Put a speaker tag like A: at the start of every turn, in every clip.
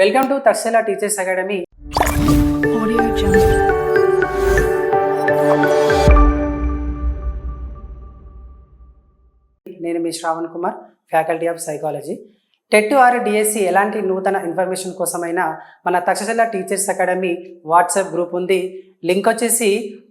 A: Welcome to Takshashila Teachers Academy. నేను మీ Shravan Kumar faculty of psychology TET or DSC ఎలాంటి నూతన information కోసమైనా మన Takshashila Teachers Academy WhatsApp group ఉంది. Link వచ్చేసి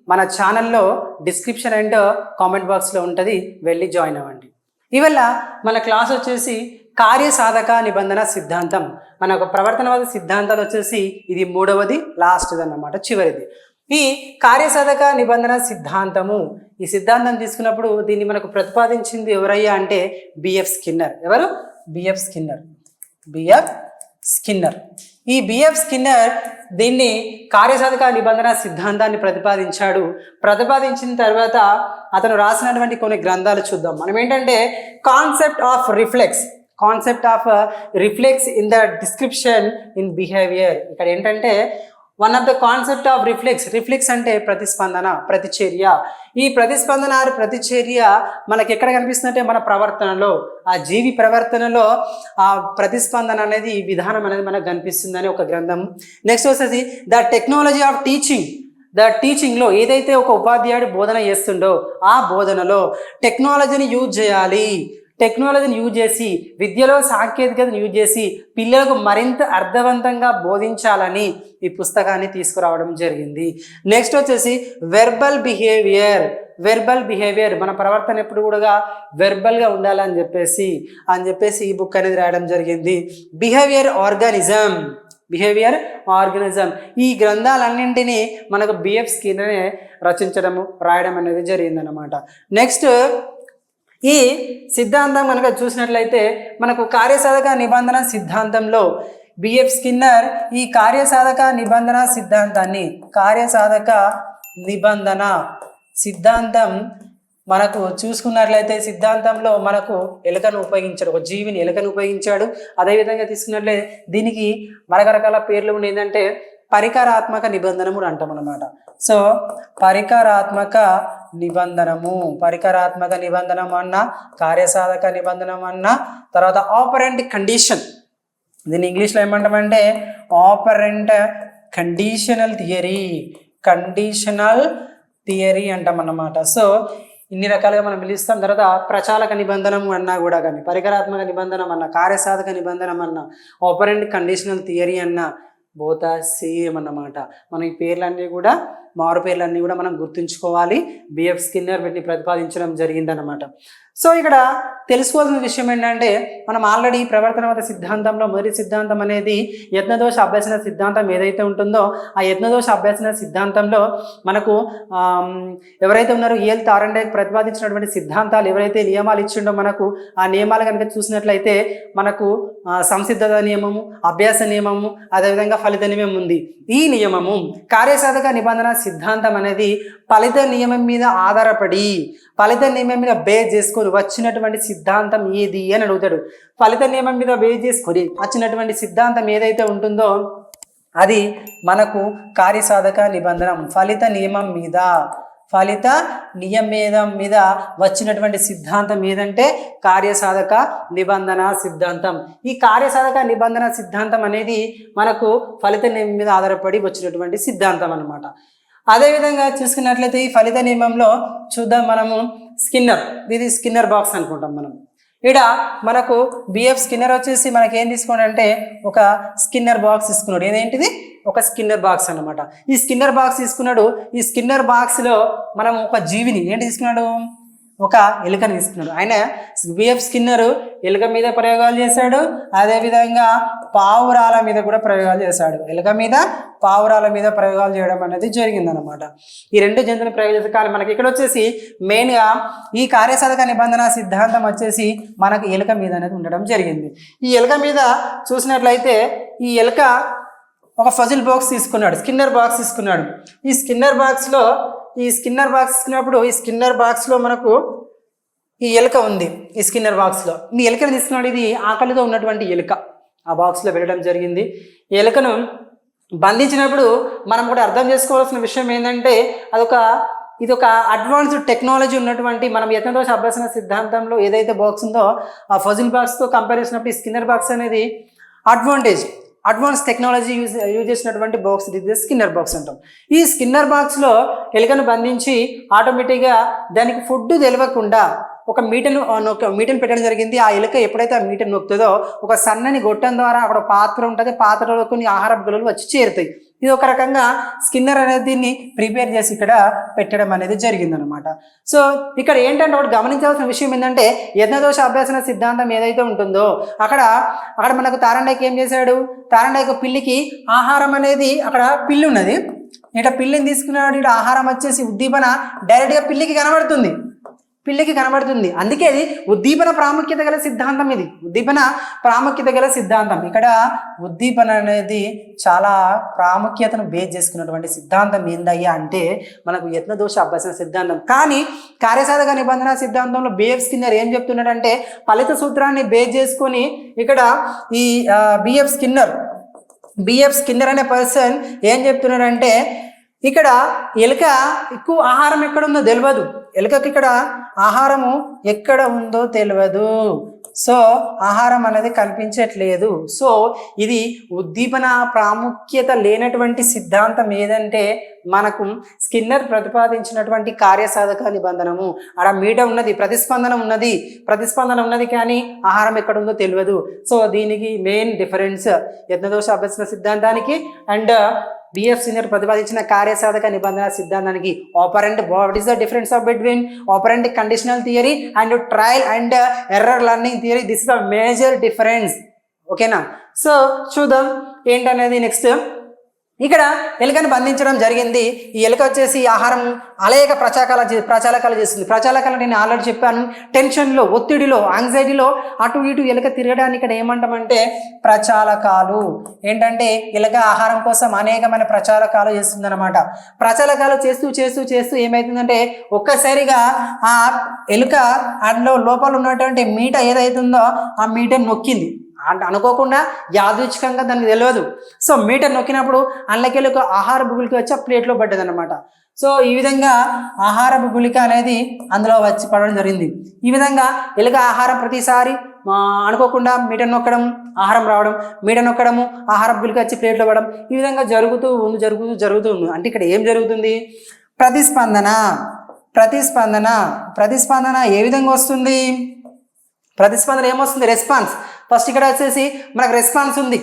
A: మన ఛానల్లో డిస్క్రిప్షన్ అండ్ కామెంట్ బాక్స్లో ఉంటుంది. వెళ్ళి జాయిన్ అవ్వండి. ఇవల్ల మన క్లాస్ వచ్చేసి కార్యసాధక నిబంధన సిద్ధాంతం. మన ఒక ప్రవర్తనవాద సిద్ధాంతాలు వచ్చేసి ఇది మూడవది లాస్ట్ది అన్నమాట చివరిది. ఈ కార్యసాధక నిబంధన సిద్ధాంతము ఈ సిద్ధాంతం తీసుకున్నప్పుడు దీన్ని మనకు ప్రతిపాదించింది ఎవరయ్యా అంటే బిఎఫ్ స్కిన్నర్. ఎవరు? BF Skinner. BF Skinner. ఈ బిఎఫ్ స్కిన్నర్ దీన్ని కార్యసాధక నిబంధన సిద్ధాంతాన్ని ప్రతిపాదించాడు. ప్రతిపాదించిన తర్వాత అతను రాసినటువంటి కొన్ని గ్రంథాలు చూద్దాం. మనం ఏంటంటే concept of reflex concept of reflex in the description in behaviour ఇక్కడ ఏంటంటే one of the concept of reflex reflex అంటే ప్రతిస్పందన ప్రతిచర్య. ఈ ప్రతిస్పందన ప్రతిచర్య మనకి ఎక్కడ కనిపిస్తుందంటే మన ప్రవర్తనలో. ఆ జీవి ప్రవర్తనలో ఆ ప్రతిస్పందన అనేది ఈ విధానం అనేది మనకు కనిపిస్తుందని ఒక గ్రంథం. నెక్స్ట్ వచ్చేసి the technology of teaching the టీచింగ్లో ఏదైతే ఒక ఉపాధ్యాయుడు బోధన చేస్తుండో ఆ బోధనలో టెక్నాలజీని యూజ్ చేయాలి. టెక్నాలజీని యూజ్ చేసి విద్యలో సాంకేతికతను యూజ్ చేసి పిల్లలకు మరింత అర్థవంతంగా బోధించాలని ఈ పుస్తకాన్ని తీసుకురావడం జరిగింది. నెక్స్ట్ వచ్చేసి వెర్బల్ బిహేవియర్ వెర్బల్ బిహేవియర్ మన ప్రవర్తన ఎప్పుడు కూడా వెర్బల్గా ఉండాలని చెప్పేసి అని చెప్పేసి ఈ బుక్ అనేది రాయడం జరిగింది. బిహేవియర్ ఆర్గానిజం బిహేవియర్ ఆర్గనిజం ఈ గ్రంథాలన్నింటినీ మనకు బిఎఫ్ స్కిన్నరే రచించడము రాయడం అనేది జరిగిందనమాట నెక్స్ట్ ఈ సిద్ధాంతం కనుక చూసినట్లయితే మనకు కార్యసాధక నిబంధన సిద్ధాంతంలో బిఎఫ్ స్కిన్నర్ ఈ కార్యసాధక నిబంధన సిద్ధాంతాన్ని కార్యసాధక నిబంధన సిద్ధాంతం మనకు చూసుకున్నట్లయితే సిద్ధాంతంలో మనకు ఎలుకను ఉపయోగించాడు ఒక జీవిని ఎలుకను ఉపయోగించాడు. అదేవిధంగా తీసుకున్నట్లయితే దీనికి రకరకాల పేర్లు ఉన్నాయి ఏంటంటే పరికరాత్మక నిబంధనము అంటాం అన్నమాట సో పరికరాత్మక నిబంధనము. పరికరాత్మక నిబంధనం అన్న కార్యసాధక నిబంధనం అన్న తర్వాత ఆపరెంట్ కండిషన్ దీన్ని ఇంగ్లీష్లో ఏమంటామంటే operant conditional theory conditional theory అంటాం అన్నమాట సో ఇన్ని రకాలుగా మనం పిలుస్తాం. తర్వాత ప్రచాలక నిబంధనం అన్నా కూడా కానీ పరికరాత్మక నిబంధనం అన్న కార్యసాధక నిబంధనం అన్న ఆపరెంట్ కండిషనల్ థియరీ అన్న బోతా సేమ్ అన్నమాట. మనం ఈ పేర్లన్నీ కూడా మారు పేర్లన్నీ కూడా మనం గుర్తుంచుకోవాలి. బిఎఫ్ స్కిన్నర్ వీటిని ప్రతిపాదించడం జరిగిందనమాట సో ఇక్కడ తెలుసుకోవాల్సిన విషయం ఏంటంటే మనం ఆల్రెడీ ప్రవర్తనవాద సిద్ధాంతంలో మొదటి సిద్ధాంతం అనేది యత్నదోష అభ్యసన సిద్ధాంతం ఏదైతే ఉంటుందో ఆ యత్నదోష అభ్యసన సిద్ధాంతంలో మనకు ఎవరైతే ఉన్నారో ఏల్ తారండే ప్రతిపాదించినటువంటి సిద్ధాంతాలు ఎవరైతే నియమాలు ఇచ్చిండో మనకు ఆ నియమాలు కనుక చూసినట్లయితే మనకు సంసిద్ధత నియమము అభ్యాస నియమము అదేవిధంగా ఫలిత నియమం ఉంది. ఈ నియమము కార్యసాధక నిబంధన సిద్ధాంతం అనేది ఫలిత నియమం మీద ఆధారపడి ఫలిత నియమం మీద బేస్ చేసుకొని వచ్చినటువంటి సిద్ధాంతం ఏది అని అడుగుతాడు. ఫలిత నియమం మీద బేస్ చేసుకొని వచ్చినటువంటి సిద్ధాంతం ఏదైతే ఉంటుందో అది మనకు కార్యసాధక నిబంధన ఫలిత నియమం మీద ఫలిత నియమేదం మీద వచ్చినటువంటి సిద్ధాంతం ఏదంటే కార్యసాధక నిబంధన సిద్ధాంతం. ఈ కార్యసాధక నిబంధన సిద్ధాంతం అనేది మనకు ఫలిత నియమం మీద ఆధారపడి వచ్చినటువంటి సిద్ధాంతం అన్నమాట. అదేవిధంగా చూసుకున్నట్లయితే ఈ ఫలిత నియమంలో చూద్దాం మనము స్కిన్నర్. ఇది స్కిన్నర్ బాక్స్ అనుకుంటాం మనం. ఇక్కడ మనకు బిఎఫ్ స్కిన్నర్ వచ్చేసి మనకి ఏం తీసుకోండి అంటే ఒక స్కిన్నర్ బాక్స్ తీసుకున్నాడు. ఏదేంటిది ఒక స్కిన్నర్ బాక్స్ అన్నమాట. ఈ స్కిన్నర్ బాక్స్ తీసుకున్నాడు. ఈ స్కిన్నర్ బాక్స్లో మనం ఒక జీవిని ఏంటి తీసుకున్నాడు? ఒక ఎలుకను తీసుకున్నాడు ఆయన బిఎఫ్ స్కిన్నర్ ఎలుక మీద ప్రయోగాలు చేశాడు. అదేవిధంగా పావురాల మీద కూడా ప్రయోగాలు చేశాడు. ఎలుక మీద పావురాల మీద ప్రయోగాలు చేయడం అనేది జరిగిందనమాట ఈ రెండు జంతువుల ప్రయోగం కానీ కాలం మనకి ఇక్కడ వచ్చేసి మెయిన్గా ఈ కార్యసాధక నిబంధన సిద్ధాంతం వచ్చేసి మనకి ఎలుక మీద అనేది ఉండడం జరిగింది. ఈ ఎలుక మీద చూసినట్లయితే ఈ ఎలుక ఒక ఫజిల్ బాక్స్ తీసుకున్నాడు. స్కిన్నర్ బాక్స్ తీసుకున్నాడు. ఈ స్కిన్నర్ బాక్స్లో ఈ స్కిన్నర్ బాక్స్ తీసుకున్నప్పుడు ఈ స్కిన్నర్ బాక్స్లో మనకు ఈ ఎలుక ఉంది. ఈ స్కిన్నర్ బాక్స్లో ఈ ఎలుకను తీసుకున్నాడు. ఇది ఆకలితో ఉన్నటువంటి ఎలుక. ఆ బాక్స్లో పెట్టడం జరిగింది. ఈ ఎలుకను బంధించినప్పుడు మనం కూడా అర్థం చేసుకోవాల్సిన విషయం ఏంటంటే అదొక ఇది ఒక అడ్వాన్స్డ్ టెక్నాలజీ ఉన్నటువంటి మనం యత్నదోష అభ్యసన సిద్ధాంతంలో ఏదైతే బాక్స్ ఉందో ఆ ఫజిల్ బాక్స్తో కంపేర్ చేసినప్పుడు ఈ స్కిన్నర్ బాక్స్ అనేది advantage advance technology use use చేసినటువంటి బాక్స్ ఇది స్కిన్నర్ బాక్స్ అంటాం. ఈ స్కిన్నర్ బాక్స్లో ఎలుకను బంధించి ఆటోమేటిక్గా దానికి ఫుడ్ తెలియకుండా ఒక మీటను నొక్క మీటను పెట్టడం జరిగింది. ఆ ఎలుక ఎప్పుడైతే ఆ మీటను నొక్కుతుందో ఒక సన్నని గొట్టం ద్వారా అక్కడ పాత్ర ఉంటుంది. పాత్రలో కొన్ని ఆహార గులలు వచ్చి చేరుతాయి. ఇది ఒక రకంగా స్కిన్నర్ అనేది దీన్ని ప్రిపేర్ చేసి ఇక్కడ పెట్టడం అనేది జరిగిందనమాట. సో ఇక్కడ ఏంటంటే ఒకటి గమనించాల్సిన విషయం ఏంటంటే యజ్ఞదోష అభ్యాసన సిద్ధాంతం ఏదైతే ఉంటుందో అక్కడ అక్కడ మనకు తారండైకి ఏం చేశాడు? తారండైకి పిల్లికి ఆహారం అనేది అక్కడ పిల్లి ఉన్నది ఇట పిల్లిని తీసుకున్నాడు ఇటు ఆహారం వచ్చేసి ఉద్దీపన డైరెక్ట్గా పిల్లికి కనబడుతుంది. పిల్లకి కనబడుతుంది. అందుకే ఇది ఉద్దీపన ప్రాముఖ్యత గల సిద్ధాంతం ఇది. ఉద్దీపన ప్రాముఖ్యత గల సిద్ధాంతం. ఇక్కడ ఉద్దీపన అనేది చాలా ప్రాముఖ్యతను బేస్ చేసుకున్నటువంటి సిద్ధాంతం ఏందయ్యా అంటే మనకు యత్నదోష అభ్యసన సిద్ధాంతం. కానీ కార్యసాధక నిబంధన సిద్ధాంతంలో బిఎఫ్ స్కిన్నర్ ఏం చెప్తున్నాడంటే ఫలిత సూత్రాన్ని బేస్ చేసుకొని ఇక్కడ ఈ బిఎఫ్ స్కిన్నర్ బిఎఫ్ స్కిన్నర్ అనే పర్సన్ ఏం చెప్తున్నాడంటే ఇక్కడ ఎలుక ఎక్కువ ఆహారం ఎక్కడ ఉందో తెలియదు ఎలుకకి ఇక్కడ ఆహారము ఎక్కడ ఉందో తెలియదు సో ఆహారం అనేది కనిపించట్లేదు. సో ఇది ఉద్దీపన ప్రాముఖ్యత లేనటువంటి సిద్ధాంతం ఏదంటే మనకు స్కిన్నర్ ప్రతిపాదించినటువంటి కార్యసాధక నిబంధనము. ఆడ మీట ఉన్నది ప్రతిస్పందన ఉన్నది. ప్రతిస్పందన ఉన్నది కానీ ఆహారం ఎక్కడ ఉందో తెలియదు సో దీనికి మెయిన్ డిఫరెన్స్ యజ్ఞదోష అభ్యసన సిద్ధాంతానికి అండ్ బిఎఫ్ సీనియర్ ప్రతిపాదించిన కార్యసాధక నిబంధన సిద్ధాంతానికి operant what is the difference of between operant conditional theory and trial and error learning theory this is the major difference ఓకేనా సో చూద్దాం. ఏంటనేది నెక్స్ట్ ఇక్కడ ఎలుకను బంధించడం జరిగింది. ఈ ఎలుక వచ్చేసి ఆహారం అనేక ప్రచాకాల ప్రచాలకాలు చేస్తుంది. ప్రచాలకాలు నేను ఆల్రెడీ చెప్పాను. టెన్షన్లో ఒత్తిడిలో యాంగ్జైటీలో అటు ఇటు ఎలుక తిరగడానికి ఇక్కడ ఏమంటామంటే ప్రచాలకాలు ఏంటంటే ఎలుక ఆహారం కోసం అనేకమైన ప్రచాలకాలు చేస్తుందన్నమాట. ప్రచాలకాలు చేస్తూ చేస్తూ చేస్తూ ఏమవుతుందంటే ఒక్కసారిగా ఆ ఎలుక అందులో లోపల ఉన్నటువంటి మీట ఏదైతుందో ఆ మీట నొక్కింది. అంటే అనుకోకుండా యాదృచ్ఛికంగా దానికి తెలియదు. సో మీటర్ నొక్కినప్పుడు అందులోకి ఒక ఆహార గుళిక వచ్చి ఆ ప్లేట్లో పడ్డది అనమాట సో ఈ విధంగా ఆహార గుళిక అనేది అందులో వచ్చి పడడం జరిగింది. ఈ విధంగా ఎలుక ఆహారం ప్రతిసారి అనుకోకుండా మీటర్ నొక్కడం ఆహారం రావడం మీటర్ నొక్కడము ఆహారం గుళిక వచ్చి ప్లేట్లో పడడం ఈ విధంగా జరుగుతూ ఉంది జరుగుతూ జరుగుతూ ఉంది. అంటే ఇక్కడ ఏం జరుగుతుంది? ప్రతిస్పందన ప్రతిస్పందన ప్రతిస్పందన ఏ విధంగా వస్తుంది? ప్రతిస్పందన ఏమొస్తుంది? రెస్పాన్స్ ఫస్ట్ ఇక్కడ వచ్చేసి మనకు రెస్పాన్స్ ఉంది.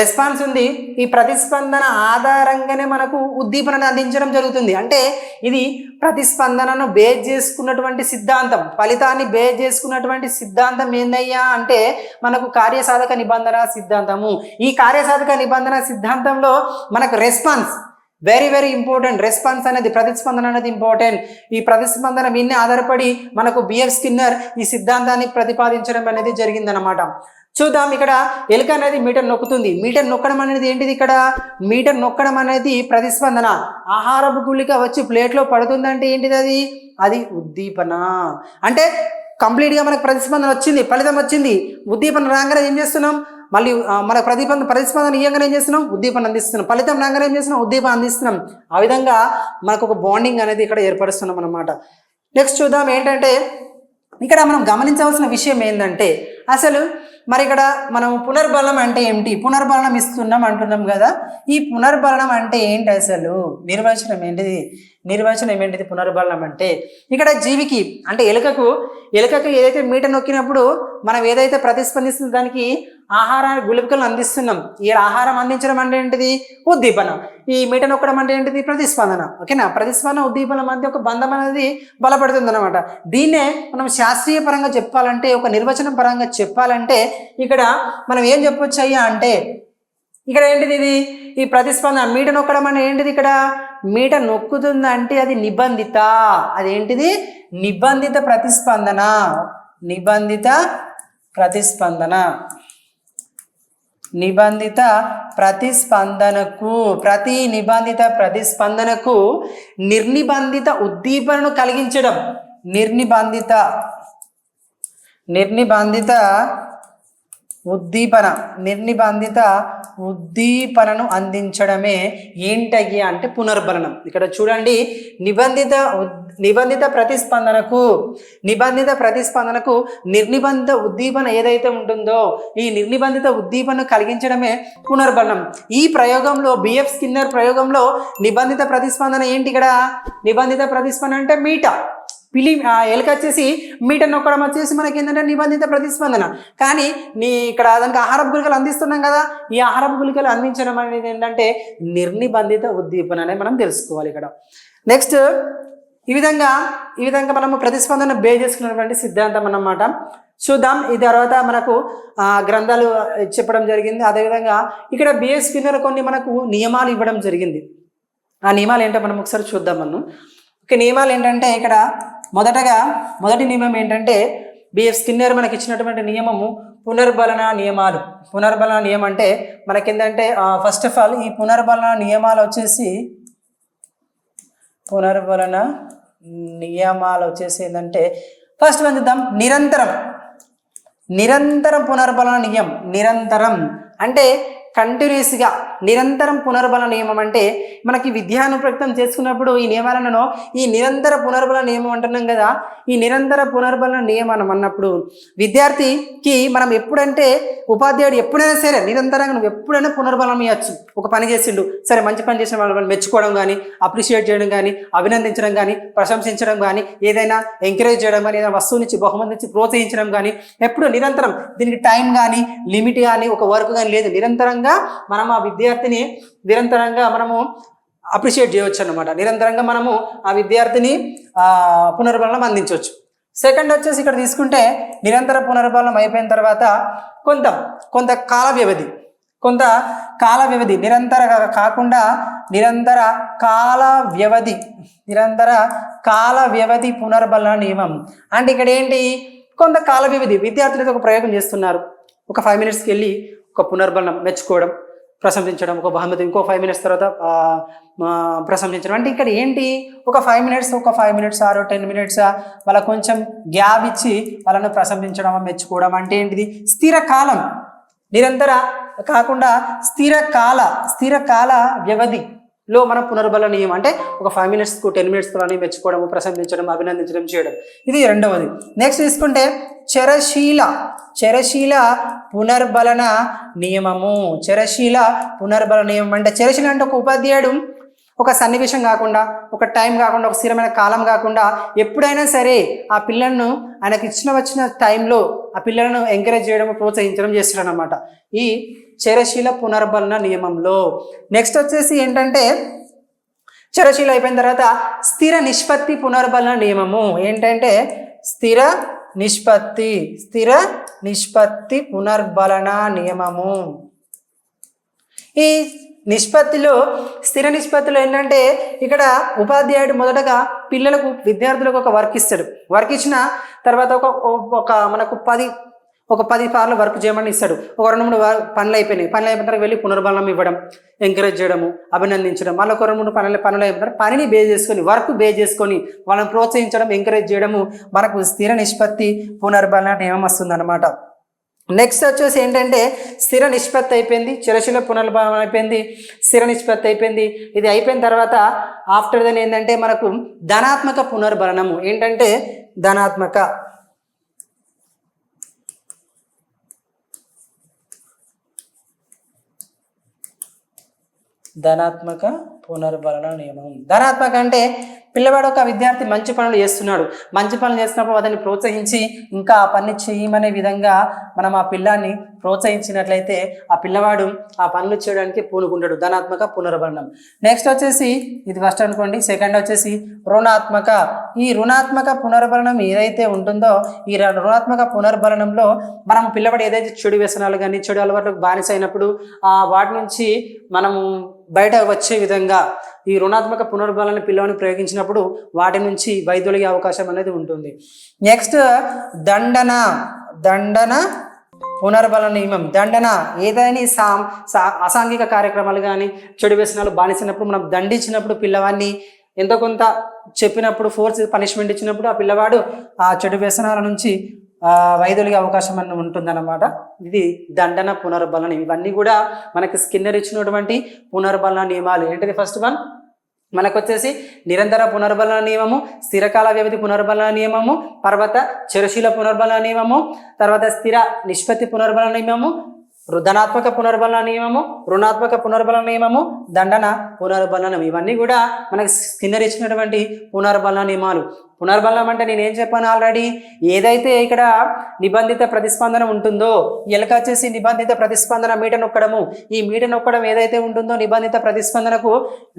A: రెస్పాన్స్ ఉంది. ఈ ప్రతిస్పందన ఆధారంగానే మనకు ఉద్దీపనను అందించడం జరుగుతుంది. అంటే ఇది ప్రతిస్పందనను బేస్ చేసుకున్నటువంటి సిద్ధాంతం. ఫలితాన్ని బేస్ చేసుకున్నటువంటి సిద్ధాంతం ఏందయ్యా అంటే మనకు కార్యసాధక నిబంధన సిద్ధాంతము. ఈ కార్యసాధక నిబంధన సిద్ధాంతంలో మనకు response very very important response అనేది ప్రతిస్పందన అనేది ఇంపార్టెంట్ ఈ ప్రతిస్పందన మీన్నే ఆధారపడి మనకు బిఎఫ్ స్కిన్నర్ ఈ సిద్ధాంతాన్ని ప్రతిపాదించడం అనేది జరిగిందనమాట చూద్దాం ఇక్కడ ఎలుక అనేది మీటర్ నొక్కుతుంది. మీటర్ నొక్కడం అనేది ఏంటిది ఇక్కడ? మీటర్ నొక్కడం అనేది ప్రతిస్పందన. ఆహారపు గుళిక వచ్చి ప్లేట్లో పడుతుందంటే ఏంటిది అది? అది ఉద్దీపన. అంటే కంప్లీట్గా మనకు ప్రతిస్పందన వచ్చింది ఫలితం వచ్చింది. ఉద్దీపన రాగానే ఏం చేస్తున్నాం? మళ్ళీ మన ప్రతిపంద ప్రతిస్పందన ఇవ్వగానే ఏం చేస్తున్నాం? ఉద్దీపన అందిస్తున్నాం. ఫలితం రాగానే ఏం చేస్తున్నాం? ఉద్దీపన అందిస్తున్నాం. ఆ విధంగా మనకు ఒక బాండింగ్ అనేది ఇక్కడ ఏర్పరుస్తున్నాం అనమాట నెక్స్ట్ చూద్దాం ఏంటంటే ఇక్కడ మనం గమనించవలసిన విషయం ఏంటంటే అసలు మరి ఇక్కడ మనం పునర్బలం అంటే ఏమిటి? పునర్బలం ఇస్తున్నాం అంటున్నాం కదా. ఈ పునర్బలం అంటే ఏంటి అసలు? నిర్వచనం ఏంటిది? నిర్వచనం ఏంటిది పునర్బలం అంటే? ఇక్కడ జీవికి అంటే ఎలుకకు ఎలుకకు ఏదైతే మీట నొక్కినప్పుడు మనం ఏదైతే ప్రతిస్పందిస్తున్న దానికి ఆహార గుళికలను అందిస్తున్నాం. ఈ ఆహారం అందించడం అంటే ఏంటిది? ఉద్దీపన. ఈ మీట నొక్కడం అంటే ఏంటిది? ప్రతిస్పందన. ఓకేనా? ప్రతిస్పందన ఉద్దీపన మధ్య ఒక బంధం అనేది బలపడుతుంది అనమాట దీన్నే మనం శాస్త్రీయ పరంగా చెప్పాలంటే ఒక నిర్వచనం పరంగా చెప్పాలంటే ఇక్కడ మనం ఏం చెప్పొచ్చు అయ్యా అంటే ఇక్కడ ఏంటిది ఇది? ఈ ప్రతిస్పందన మీట నొక్కడం అంటే ఏంటిది ఇక్కడ? మీట నొక్కుతుంది అంటే అది నిబంధిత. అదేంటిది? నిబంధిత ప్రతిస్పందన. నిబంధిత ప్రతిస్పందన. నిబంధిత ప్రతిస్పందనకు ప్రతి నిబంధిత ప్రతిస్పందనకు నిర్నిబంధిత ఉద్దీపనను కలిగించడం. నిర్నిబంధిత నిర్నిబంధిత ఉద్దీపన నిర్నిబంధిత ఉద్దీపనను అందించడమే ఏంటయ్యి అంటే పునర్బలనం ఇక్కడ చూడండి నిబంధిత ఉద్- నిబంధిత ప్రతిస్పందనకు నిబంధిత ప్రతిస్పందనకు నిర్నిబంధ ఉద్దీపన ఏదైతే ఉంటుందో ఈ నిర్నిబంధిత ఉద్దీపన కలిగించడమే పునర్బలనం ఈ ప్రయోగంలో బిఎఫ్ స్కిన్నర్ ప్రయోగంలో నిబంధిత ప్రతిస్పందన ఏంటి ఇక్కడ? నిబంధిత ప్రతిస్పందన అంటే మీటా పిలి ఎలుక వచ్చేసి మీటర్ నొక్కడం వచ్చేసి మనకి ఏంటంటే నిబంధిత ప్రతిస్పందన. కానీ నీ ఇక్కడ దానికి ఆహారపు గుళికలు అందిస్తున్నాం కదా ఈ ఆహారపు గుళికలు అందించడం అనేది ఏంటంటే నిర్నిబంధిత ఉద్దీపన అనేది మనం తెలుసుకోవాలి ఇక్కడ. నెక్స్ట్ ఈ విధంగా ఈ విధంగా మనము ప్రతిస్పందన బే చేసుకున్నటువంటి సిద్ధాంతం అన్నమాట. చూద్దాం ఈ తర్వాత మనకు గ్రంథాలు చెప్పడం జరిగింది. అదేవిధంగా ఇక్కడ బిఎస్ స్పిన్నర్ కొన్ని మనకు నియమాలు ఇవ్వడం జరిగింది. ఆ నియమాలు ఏంటో మనం ఒకసారి చూద్దాం మనం. ఒక నియమాలు ఏంటంటే ఇక్కడ మొదటగా మొదటి నియమం ఏంటంటే బిఎఫ్ స్కిన్నర్ మనకి ఇచ్చినటువంటి నియమము పునర్బలన నియమాలు. పునర్బలన నియమం అంటే మనకేంటంటే ఫస్ట్ ఆఫ్ ఆల్ ఈ పునర్బలన నియమాలు వచ్చేసి పునర్బలన నియమాలు వచ్చేసి ఏంటంటే ఫస్ట్ వన్ చూద్దాం. నిరంతరం. నిరంతరం పునర్బలన నియమం. నిరంతరం. అంటే కంటిన్యూస్గా నిరంతరం పునర్బల నియమం అంటే మనకి విద్యానుప్రక్తం చేసుకున్నప్పుడు ఈ నియమాలను ఈ నిరంతర పునర్బల నియమం అంటున్నాం కదా. ఈ నిరంతర పునర్బలన నియమనం అన్నప్పుడు విద్యార్థికి మనం ఎప్పుడంటే ఉపాధ్యాయుడు ఎప్పుడైనా సరే నిరంతరంగా నువ్వు ఎప్పుడైనా పునర్బలం ఇవ్వచ్చు ఒక పని చేసిండు సరే మంచి పని చేసిన వాళ్ళని మెచ్చుకోవడం కానీ అప్రిషియేట్ చేయడం కానీ అభినందించడం కానీ ప్రశంసించడం కానీ ఏదైనా ఎంకరేజ్ చేయడం కానీ ఏదైనా వస్తువు నుంచి బహుమతి నుంచి ప్రోత్సహించడం కానీ ఎప్పుడు నిరంతరం దీనికి టైం కానీ లిమిట్ కానీ ఒక వర్క్ కానీ లేదు. నిరంతరంగా మనం ఆ విద్యార్థిని నిరంతరంగా మనము అప్రిషియేట్ చేయవచ్చు అన్నమాట. నిరంతరంగా మనము ఆ విద్యార్థిని పునర్బలం అందించవచ్చు. సెకండ్ వచ్చేసి ఇక్కడ తీసుకుంటే నిరంతర పునర్బలం అయిపోయిన తర్వాత కొంత కొంత కాల వ్యవధి. కొంత కాల వ్యవధి. నిరంతర కాకుండా నిరంతర కాల వ్యవధి. నిరంతర కాల వ్యవధి పునర్బలన నియమం. అంటే ఇక్కడ ఏంటి? కొంత కాల వ్యవధి. విద్యార్థులతో ఒక ప్రయోగం చేస్తున్నారు. ఒక ఫైవ్ మినిట్స్కి వెళ్ళి ఒక పునర్బలనం మెచ్చుకోవడం. ప్రశంసించడం ఒక బహుమతి ఇంకో ఫైవ్ మినిట్స్ తర్వాత ప్రశంసించడం. అంటే ఇక్కడ ఏంటి? ఒక ఫైవ్ మినిట్స్ ఒక ఫైవ్ మినిట్స్ ఆరు టెన్ మినిట్స్ వాళ్ళకు కొంచెం గ్యాప్ ఇచ్చి వాళ్ళను ప్రశంసించడం మెచ్చుకోవడం అంటే ఏంటిది? స్థిర కాలం. నిరంతర కాకుండా స్థిర కాల స్థిర కాల లో మన పునర్బల నియమం అంటే ఒక ఫైవ్ మినిట్స్కు టెన్ మినిట్స్కు అని మెచ్చుకోవడము ప్రశంసించడం అభినందించడం చేయడం. ఇది రెండవది. నెక్స్ట్ తీసుకుంటే చరశీల చరశీల పునర్బలన నియమము చరశీల పునర్బల నియమం అంటే చరశీల అంటే ఒక ఉపాధ్యాయుడు ఒక సన్నివేశం కాకుండా ఒక టైం కాకుండా ఒక స్థిరమైన కాలం కాకుండా ఎప్పుడైనా సరే ఆ పిల్లలను ఆయనకి ఇచ్చిన వచ్చిన టైంలో ఆ పిల్లలను ఎంకరేజ్ చేయడం ప్రోత్సహించడం చేస్తున్నాడు అనమాట ఈ చరశీల పునర్బలన నియమంలో నెక్స్ట్ వచ్చేసి ఏంటంటే చరశీల అయిపోయిన తర్వాత స్థిర నిష్పత్తి పునర్బలన నియమము. ఏంటంటే స్థిర నిష్పత్తి స్థిర నిష్పత్తి పునర్బలన నియమము. ఈ నిష్పత్తిలో స్థిర నిష్పత్తిలో ఏంటంటే ఇక్కడ ఉపాధ్యాయుడు మొదటగా పిల్లలకు విద్యార్థులకు ఒక వర్క్ ఇస్తాడు. వర్క్ ఇచ్చిన తర్వాత ఒక ఒక మనకు పది ఒక పది సార్లు వర్క్ చేయమని ఇస్తాడు. ఒక రెండు మూడు పనులు అయిపోయినాయి. పనులు అయిపోయిన తర్వాత వెళ్ళి పునర్బలం ఇవ్వడం ఎంకరేజ్ చేయడము అభినందించడం మళ్ళీ ఒక రెండు మూడు పనులు పనులు అయిపోయిన పనిని బేస్ చేసుకొని వర్క్ బేస్ చేసుకొని వాళ్ళని ప్రోత్సహించడం ఎంకరేజ్ చేయడము మనకు స్థిర నిష్పత్తి పునర్బలం నియమం వస్తుందన్నమాట. నెక్స్ట్ వచ్చేసి ఏంటంటే స్థిర నిష్పత్తి అయిపోయింది చిరశిల పునర్భావం అయిపోయింది స్థిర నిష్పత్తి అయిపోయింది. ఇది అయిపోయిన తర్వాత ఆఫ్టర్ దెన్ ఏంటంటే మనకు ధనాత్మక పునర్భరణము. ఏంటంటే ధనాత్మక. ధనాత్మక పునర్భరణ నియమం. ధనాత్మక అంటే పిల్లవాడు ఒక విద్యార్థి మంచి పనులు చేస్తున్నాడు. మంచి పనులు చేస్తున్నప్పుడు అతన్ని ప్రోత్సహించి ఇంకా ఆ పని చేయమనే విధంగా మనం ఆ పిల్లాన్ని ప్రోత్సహించినట్లయితే ఆ పిల్లవాడు ఆ పనులు చేయడానికి పూనుకుంటాడు. ధనాత్మక పునర్భరణం నెక్స్ట్ వచ్చేసి ఇది ఫస్ట్ అనుకోండి. సెకండ్ వచ్చేసి రుణాత్మక. ఈ రుణాత్మక పునర్భరణం ఏదైతే ఉంటుందో ఈ రుణాత్మక పునర్భరణంలో మనం పిల్లవాడు ఏదైతే చెడు వ్యసనాలు కానీ చెడు అలవాట్లకు బానిస అయినప్పుడు ఆ వాటి నుంచి మనము బయట వచ్చే విధంగా ఈ రుణాత్మక పునర్బలాన్ని పిల్లవాడిని ప్రయోగించినప్పుడు వాటి నుంచి వైదొలిగే అవకాశం అనేది ఉంటుంది. నెక్స్ట్ దండన దండన పునర్బల నియమం. దండన ఏదైనా సా సా- అసాంఘిక కార్యక్రమాలు కానీ చెడు వ్యసనాలు బానిసినప్పుడు మనం దండించినప్పుడు పిల్లవాడిని ఎంతో కొంత చెప్పినప్పుడు ఫోర్స్ పనిష్మెంట్ ఇచ్చినప్పుడు ఆ పిల్లవాడు ఆ చెడు వ్యసనాల నుంచి వైద్యులకి అవకాశం అన్న ఉంటుందన్నమాట. ఇది దండన పునర్బలనం ఇవన్నీ కూడా మనకి స్కిన్నర్ ఇచ్చినటువంటి పునర్బలన నియమాలు. ఏంటిది ఫస్ట్ వన్ మనకు వచ్చేసి నిరంతర పునర్బలన నియమము స్థిరకాల వ్యవధి పునర్బలన నియమము తర్వాత చరశీల పునర్బలన నియమము తర్వాత స్థిర నిష్పత్తి పునర్బలన నియమము రు- ధనాత్మక పునర్బలన నియమము రుణాత్మక పునర్బలన నియమము దండన పునర్బలనం. ఇవన్నీ కూడా మనకి స్కిన్నర్ ఇచ్చినటువంటి పునర్బలన నియమాలు. పునర్బలనం అంటే నేను ఏం చెప్పాను ఆల్రెడీ ఏదైతే ఇక్కడ నిబంధిత ప్రతిస్పందన ఉంటుందో ఎలక వచ్చేసి నిబంధిత ప్రతిస్పందన మీట నొక్కడము. ఈ మీట నొక్కడం ఏదైతే ఉంటుందో నిబంధిత ప్రతిస్పందనకు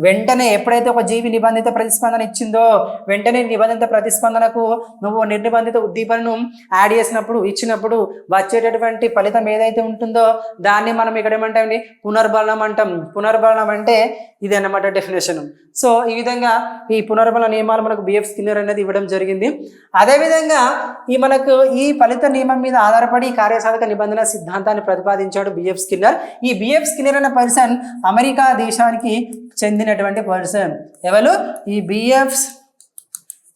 A: వెంటనే ఎప్పుడైతే ఒక జీవి నిబంధిత ప్రతిస్పందన ఇచ్చిందో వెంటనే నిబంధిత ప్రతిస్పందనకు నువ్వు నిర్నిబంధిత ఉద్దీపనను యాడ్ చేసినప్పుడు ఇచ్చినప్పుడు వచ్చేటటువంటి ఫలితం ఏదైతే ఉంటుందో దాన్ని మనం ఇక్కడ ఏమంటామండి? పునర్బలనం అంటాం. పునర్బలనం అంటే ఇది అన్నమాట డెఫినేషన్ సో ఈ విధంగా ఈ పునర్బల నియమాలు మనకు బిఎఫ్ స్కిన్నర్ అనేది ఇవ్వడం జరిగింది. అదేవిధంగా ఈ మనకు ఈ ఫలిత నియమం మీద ఆధారపడి కార్యసాధక నిబంధన సిద్ధాంతాన్ని ప్రతిపాదించాడు బిఎఫ్ స్కిన్నర్ ఈ బిఎఫ్ స్కిన్నర్ అనే పర్సన్ అమెరికా దేశానికి చెందినటువంటి పర్సన్ ఎవరు? ఈ బిఎఫ్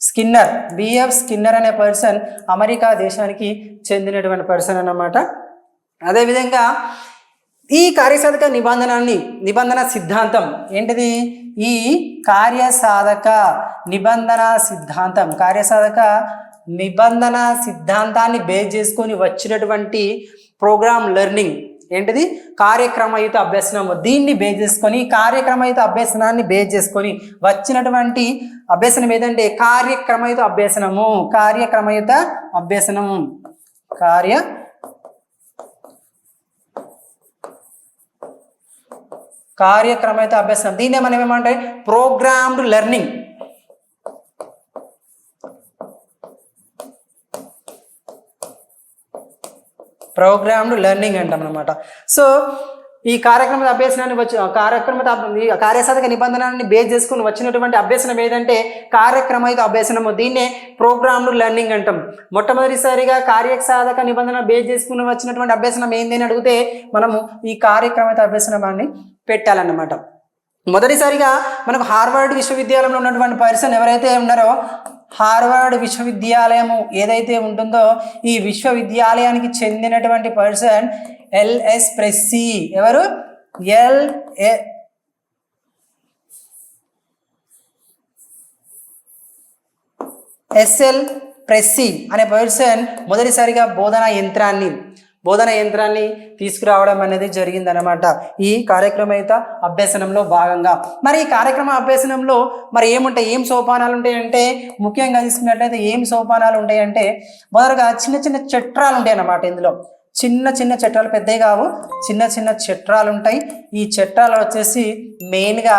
A: స్కిన్నర్ బిఎఫ్ స్కిన్నర్ అనే పర్సన్ అమెరికా దేశానికి చెందినటువంటి పర్సన్ అన్నమాట. అదేవిధంగా ఈ కార్యసాధక నిబంధనని నిబంధన సిద్ధాంతం ఏంటిది? ఈ కార్యసాధక నిబంధన సిద్ధాంతం. కార్యసాధక నిబంధన సిద్ధాంతాన్ని బేస్ చేసుకొని వచ్చినటువంటి ప్రోగ్రామ్ లెర్నింగ్ ఏంటిది? కార్యక్రమయుత అభ్యసనము. దీన్ని బేస్ చేసుకొని కార్యక్రమయుత అభ్యసనాన్ని బేస్ చేసుకొని వచ్చినటువంటి అభ్యసనం ఏదంటే? కార్యక్రమయుత అభ్యసనము. కార్యక్రమయుత అభ్యసనము కార్య కార్యక్రమేత అభ్యసనం దీన్నే మనం ఏమంటే? Programmed learning. ప్రోగ్రామ్డ్ లెర్నింగ్ అంటాం అనమాట సో ఈ కార్యక్రమ అభ్యసనాన్ని వచ్చి కార్యక్రమ ఈ కార్యసాధక నిబంధనని బేస్ చేసుకుని వచ్చినటువంటి అభ్యసనం ఏదంటే కార్యక్రమయుత అభ్యసనము దీన్నే ప్రోగ్రామ్డ్ లెర్నింగ్ అంటాం. మొట్టమొదటిసారిగా కార్యసాధక నిబంధన బేస్ చేసుకుని వచ్చినటువంటి అభ్యసనం ఏంది అని అడిగితే మనము ఈ కార్యక్రమయుత అభ్యసనాన్ని పెట్టాలన్నమాట. మొదటిసారిగా మనకు హార్వర్డ్ విశ్వవిద్యాలయంలో ఉన్నటువంటి పర్సన్ ఎవరైతే ఉన్నారో హార్వర్డ్ విశ్వవిద్యాలయము ఏదైతే ఉంటుందో ఈ విశ్వవిద్యాలయానికి చెందినటువంటి పర్సన్ ఎల్ఎస్ ప్రెస్సి. ఎవరు? ఎల్ ఎస్ఎల్ ప్రెస్సీ అనే పర్సన్ మొదటిసారిగా బోధనా యంత్రాన్ని బోధన యంత్రాన్ని తీసుకురావడం అనేది జరిగిందనమాట ఈ కార్యక్రమయుత అభ్యసనంలో భాగంగా. మరి ఈ కార్యక్రమ అభ్యసనంలో మరి ఏముంటాయి? ఏం సోపానాలు ఉంటాయంటే ముఖ్యంగా తీసుకున్నట్లయితే ఏం సోపానాలు ఉంటాయంటే మొదటగా చిన్న చిన్న చట్రాలు ఉంటాయి అన్నమాట ఇందులో. చిన్న చిన్న చట్టాలు పెద్దవి కావు. చిన్న చిన్న చట్రాలు ఉంటాయి. ఈ చట్రాలు వచ్చేసి మెయిన్గా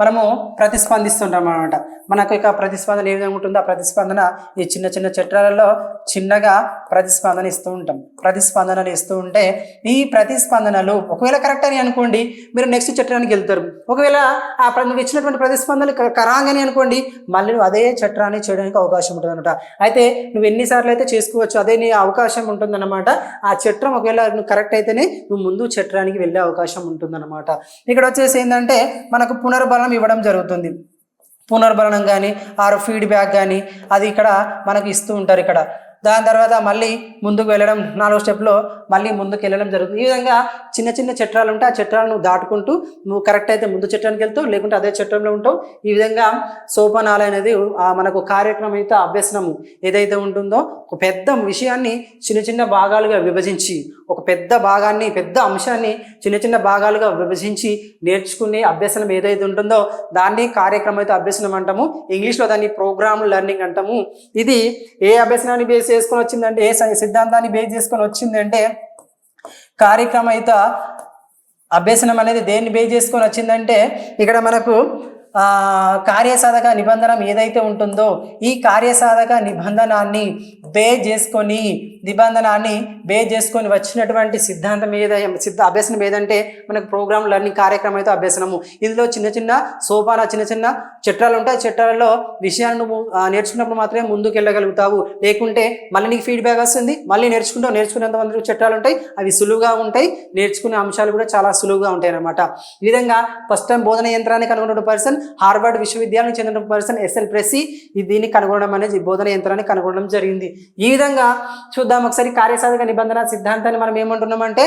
A: మనము ప్రతిస్పందిస్తుంటాం అనమాట మనకు ఇక ప్రతిస్పందన ఏ విధంగా ఉంటుందో ఆ ప్రతిస్పందన ఈ చిన్న చిన్న చట్టాలలో చిన్నగా ప్రతిస్పందన ఇస్తూ ఉంటాం. ప్రతిస్పందనలు ఇస్తూ ఉంటే ఈ ప్రతిస్పందనలు ఒకవేళ కరెక్ట్ అని అనుకోండి మీరు నెక్స్ట్ చట్టానికి వెళ్తారు. ఒకవేళ ఆ ప్రతి నువ్వు ఇచ్చినటువంటి ప్రతిస్పందనలు కరాంగని అనుకోండి మళ్ళీ నువ్వు అదే చట్టాన్ని చేయడానికి అవకాశం ఉంటుంది అనమాట అయితే నువ్వు ఎన్నిసార్లు అయితే చేసుకోవచ్చు అదే నీ అవకాశం ఉంటుందన్నమాట. ఆ చట్టం ఒకవేళ నువ్వు కరెక్ట్ అయితేనే నువ్వు ముందు చట్టానికి వెళ్ళే అవకాశం ఉంటుందన్నమాట. ఇక్కడ వచ్చేసి ఏంటంటే మనకు పునర్బలం ఇవ్వడం జరుగుతుంది. పునర్బలనం కానీ ఆరు ఫీడ్బ్యాక్ కానీ అది ఇక్కడ మనకు ఇస్తూ ఉంటారు ఇక్కడ. దాని తర్వాత మళ్ళీ ముందుకు వెళ్ళడం నాలుగో స్టెప్లో మళ్ళీ ముందుకు వెళ్ళడం జరుగుతుంది. ఈ విధంగా చిన్న చిన్న చట్రాలు ఉంటే ఆ చట్రాలను దాటుకుంటూ నువ్వు కరెక్ట్ అయితే ముందు చట్రానికి వెళ్తావు లేకుంటే అదే చట్రంలో ఉంటావు. ఈ విధంగా సోపానాలు అనేది మనకు కార్యక్రమం అయితే అభ్యసనము ఏదైతే ఉంటుందో ఒక పెద్ద విషయాన్ని చిన్న చిన్న భాగాలుగా విభజించి ఒక పెద్ద భాగాన్ని పెద్ద అంశాన్ని చిన్న చిన్న భాగాలుగా విభజించి నేర్చుకునే అభ్యసనం ఏదైతే ఉంటుందో దాన్ని కార్యక్రమయుత అభ్యసనం అంటాము. ఇంగ్లీష్లో దాన్ని ప్రోగ్రామ్ లెర్నింగ్ అంటాము. ఇది ఏ అభ్యసనాన్ని బేస్ చేసుకొని వచ్చిందంటే ఏ సిద్ధాంతాన్ని బేస్ చేసుకొని వచ్చిందంటే కార్యక్రమయుత అభ్యసనం అనేది దేన్ని బేస్ చేసుకొని వచ్చిందంటే ఇక్కడ మనకు కార్యసాధక నిబంధన ఏదైతే ఉంటుందో ఈ కార్యసాధక నిబంధనాన్ని బే చేసుకొని నిబంధనాన్ని బే చేసుకొని వచ్చినటువంటి సిద్ధాంతం ఏదై సిద్ధ అభ్యసనం ఏదంటే మనకు ప్రోగ్రామ్ లెర్నింగ్ కార్యక్రమం అయితే అభ్యసనము. ఇందులో చిన్న చిన్న సోపాన చిన్న చిన్న చట్టాలు ఉంటాయి. చట్టాలలో విషయాన్ని నువ్వు నేర్చుకున్నప్పుడు మాత్రమే ముందుకు వెళ్ళగలుగుతావు లేకుంటే మళ్ళీ నీకు ఫీడ్బ్యాక్ వస్తుంది. మళ్ళీ నేర్చుకుంటావు. నేర్చుకునేంత మంది చట్టాలు ఉంటాయి. అవి సులువుగా ఉంటాయి. నేర్చుకునే అంశాలు కూడా చాలా సులువుగా ఉంటాయి అన్నమాట ఈ విధంగా ఫస్ట్ టైం బోధన యంత్రాన్ని కనుగొన్న పర్సన్ హార్వర్డ్ విశ్వవిద్యాలయం చెందిన పర్సన్ ఎస్ఎల్ ప్రెస్సి దీన్ని కనుగొనడం అనేది బోధన యంత్రాన్ని కనుగొనడం జరిగింది. ఈ విధంగా చూద్దాం ఒకసారి కార్యసాధక నిబంధన సిద్ధాంతాన్ని మనం ఏమంటున్నామంటే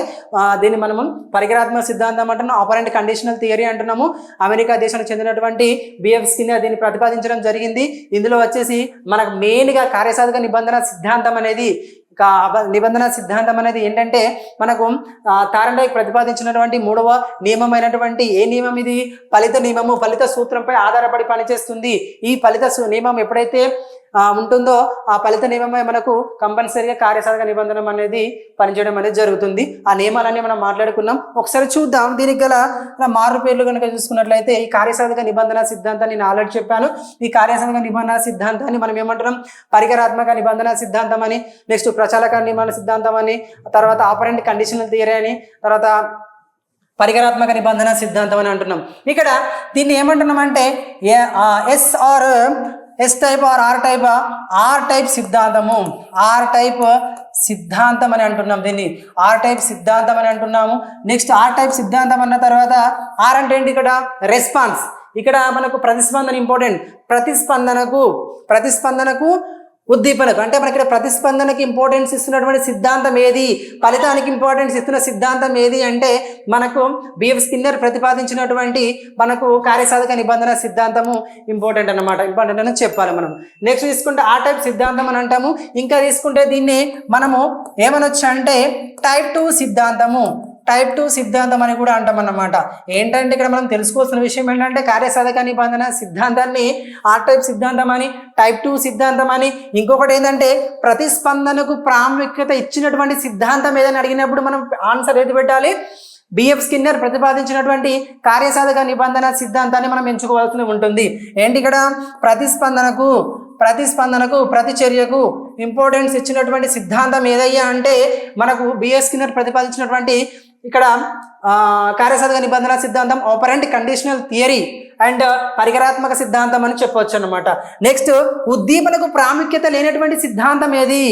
A: దీన్ని మనము పరికరాత్మక సిద్ధాంతం అంటున్నాం ఆపరెంట్ కండిషనల్ థియరీ అంటున్నాము. అమెరికా దేశానికి చెందినటువంటి బిఎఫ్ స్కిన్నర్ దీన్ని ప్రతిపాదించడం జరిగింది. ఇందులో వచ్చేసి మనకు మెయిన్గా కార్యసాధక నిబంధన సిద్ధాంతం అనేది నిబంధన సిద్ధాంతం అనేది ఏంటంటే మనకు ఆ, తారండైక్ ప్రతిపాదించినటువంటి మూడవ నియమమైనటువంటి ఏ నియమం ఇది? ఫలిత నియమము ఫలిత సూత్రంపై ఆధారపడి పనిచేస్తుంది. ఈ ఫలిత సు- నియమం ఎప్పుడైతే ఉంటుందో ఆ ఫలిత నియమమే మనకు కంపల్సరీగా కార్యసాధక నిబంధన అనేది పనిచేయడం అనేది జరుగుతుంది. ఆ నియమాలన్నీ మనం మాట్లాడుకున్నాం. ఒకసారి చూద్దాం. దీనికి గల మారు పేర్లు కనుక చూసుకున్నట్లయితే ఈ కార్యసాధక నిబంధన సిద్ధాంతాన్ని నేను ఆల్రెడీ చెప్పాను. ఈ కార్యసాధక నిబంధన సిద్ధాంతాన్ని మనం ఏమంటున్నాం? పరికరాత్మక నిబంధన సిద్ధాంతం అని నెక్స్ట్ ప్రచాలక నిబంధన సిద్ధాంతం అని తర్వాత ఆపరెంట్ కండిషనల్ థియరీ అని తర్వాత పరికరాత్మక నిబంధన సిద్ధాంతం అని అంటున్నాం. ఇక్కడ దీన్ని ఏమంటున్నాం అంటే S type R R type R type సిద్ధాంతము. ఆర్ టైప్ సిద్ధాంతం అని అంటున్నాం దీన్ని. ఆర్ టైప్ సిద్ధాంతం అని అంటున్నాము. నెక్స్ట్ ఆర్ టైప్ సిద్ధాంతం అన్న తర్వాత ఆర్ అంటే ఏంటి ఇక్కడ? రెస్పాన్స్ ఇక్కడ మనకు ప్రతిస్పందన ఇంపార్టెంట్ ప్రతిస్పందనకు ప్రతిస్పందనకు ఉద్దీపనకు. అంటే మనకి ఇక్కడ ప్రతిస్పందనకి ఇంపార్టెన్స్ ఇస్తున్నటువంటి సిద్ధాంతం ఏది? ఫలితానికి ఇంపార్టెన్స్ ఇస్తున్న సిద్ధాంతం ఏది అంటే మనకు బిఎఫ్ స్కిన్నర్ ప్రతిపాదించినటువంటి మనకు కార్యసాధక నిబంధన సిద్ధాంతము ఇంపార్టెంట్ అన్నమాట. ఇంపార్టెంట్ అని చెప్పాలి మనం. నెక్స్ట్ తీసుకుంటే ఆ టైప్ సిద్ధాంతం అని అంటాము. ఇంకా తీసుకుంటే దీన్ని మనము ఏమనొచ్చు అంటే టైప్ టూ సిద్ధాంతము. టైప్ టూ సిద్ధాంతం అని కూడా అంటాం అన్నమాట. ఏంటంటే ఇక్కడ మనం తెలుసుకోవాల్సిన విషయం ఏంటంటే కార్యసాధక నిబంధన సిద్ధాంతాన్ని ఆ టైప్ సిద్ధాంతం అని టైప్ టూ సిద్ధాంతం అని. ఇంకొకటి ఏంటంటే ప్రతిస్పందనకు ప్రాముఖ్యత ఇచ్చినటువంటి సిద్ధాంతం ఏదని అడిగినప్పుడు మనం ఆన్సర్ ఏది పెట్టాలి? బిఎఫ్ స్కిన్నర్ ప్రతిపాదించినటువంటి కార్యసాధక నిబంధన సిద్ధాంతాన్ని మనం ఎంచుకోవాల్సి ఉంటుంది. ఏంటి ఇక్కడ? ప్రతిస్పందనకు ప్రతిస్పందనకు ప్రతిచర్యకు ఇంపార్టెన్స్ ఇచ్చినటువంటి సిద్ధాంతం ఏదయ్యా అంటే మనకు బిఎస్ స్కిన్నర్ ప్రతిపాదించినటువంటి ఇక్కడ కార్యసాధక నిబంధన సిద్ధాంతం ఆపరెంట్ కండిషనల్ థియరీ అండ్ పరికరాత్మక సిద్ధాంతం అని చెప్పొచ్చు అనమాట నెక్స్ట్ ఉద్దీపనకు ప్రాముఖ్యత లేనటువంటి సిద్ధాంతం ఏది?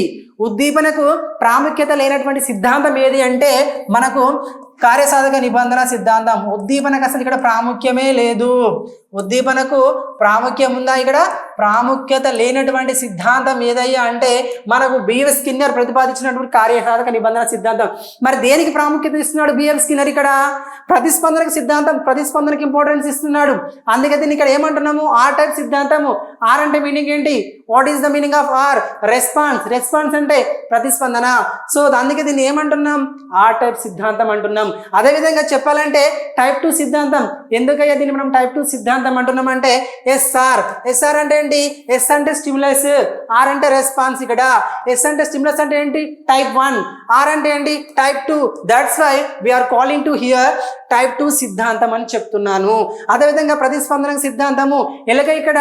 A: ఉద్దీపనకు ప్రాముఖ్యత లేనటువంటి సిద్ధాంతం ఏది అంటే మనకు కార్యసాధక నిబంధన సిద్ధాంతం. ఉద్దీపనకు అసలు ఇక్కడ ప్రాముఖ్యమే లేదు. ఉద్దీపనకు ప్రాముఖ్యం ఉందా ఇక్కడ? ప్రాముఖ్యత లేనటువంటి సిద్ధాంతం ఏదయ్యా అంటే మనకు బిఎఫ్ స్కిన్నర్ ప్రతిపాదించినటువంటి కార్యసాధక నిబంధన సిద్ధాంతం. మరి దేనికి ప్రాముఖ్యత ఇస్తున్నాడు బిఎఫ్ స్కిన్నర్ ఇక్కడ? ప్రతిస్పందనకు సిద్ధాంతం ప్రతిస్పందనకు ఇంపార్టెన్స్ ఇస్తున్నాడు. అందుకే దీన్ని ఇక్కడ ఏమంటున్నాము? ఆర్ టైప్ సిద్ధాంతము. ఆర్ అంటే మీనింగ్ ఏంటి? What is the meaning of R response response అంటే ప్రతిస్పందన. సో అందుకే దీన్ని ఏమంటున్నాం? ఆర్ టైప్ సిద్ధాంతం అంటున్నాం. అదేవిధంగా చెప్పాలంటే టైప్ టూ సిద్ధాంతం. ఎందుకయ్యా దీన్ని మనం టైప్ టూ సిద్ధాంతం అంటున్నాం అంటే ఎస్ఆర్ ఎస్ఆర్ అంటే ఏంటి? ఎస్ అంటే స్టిమ్యులస్ ఆర్ అంటే రెస్పాన్స్ ఇక్కడ. ఎస్ అంటే స్టిమ్యులస్ అంటే ఏంటి? టైప్ వన్ ఆర్ అంటే ఏంటి? Type two that's why we're calling to here type two సిద్ధాంతం అని చెప్తున్నాను. అదేవిధంగా ప్రతిస్పందన సిద్ధాంతము ఎలాగ ఇక్కడ?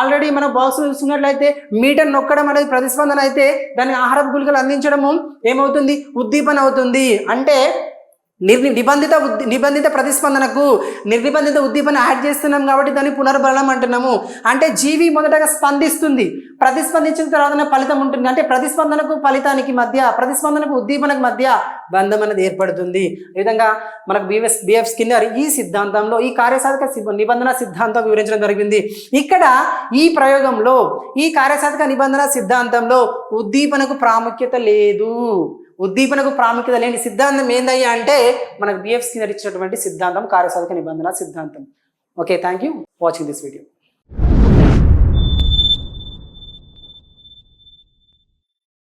A: ఆల్రెడీ మన బాక్స్ చూసుకున్నట్లయితే మీటర్ నొక్కడం అనేది ప్రతిస్పందన అయితే దాని ఆహారపు గుళికలు అందించడము ఏమవుతుంది? ఉద్దీపన అవుతుంది. అంటే నిర్ని నిబంధిత నిబంధిత ప్రతిస్పందనకు నిర్నిబంధిత ఉద్దీపన యాడ్ చేస్తున్నాం కాబట్టి దాన్ని పునర్బలం అంటున్నాము. అంటే జీవి మొదటగా స్పందిస్తుంది. ప్రతిస్పందించిన తర్వాత ఫలితం ఉంటుంది. అంటే ప్రతిస్పందనకు ఫలితానికి మధ్య ప్రతిస్పందనకు ఉద్దీపనకు మధ్య బంధం అనేది ఏర్పడుతుంది. ఈ విధంగా మనకు బిఎఫ్ బిఎఫ్ స్కిన్నర్ ఈ సిద్ధాంతంలో ఈ కార్యసాధక నిబంధన సిద్ధాంతం వివరించడం జరిగింది. ఇక్కడ ఈ ప్రయోగంలో ఈ కార్యసాధక నిబంధన సిద్ధాంతంలో ఉద్దీపనకు ప్రాముఖ్యత లేదు. ఉద్దీపనకు ప్రాముఖ్యత లేని సిద్ధాంతం ఏందయ్యా అంటే మనకు బిఎఫ్ స్కిన్నర్ ఇచ్చినటువంటి సిద్ధాంతం కార్యసాధక నిబంధన సిద్ధాంతం. Okay thank you watching this video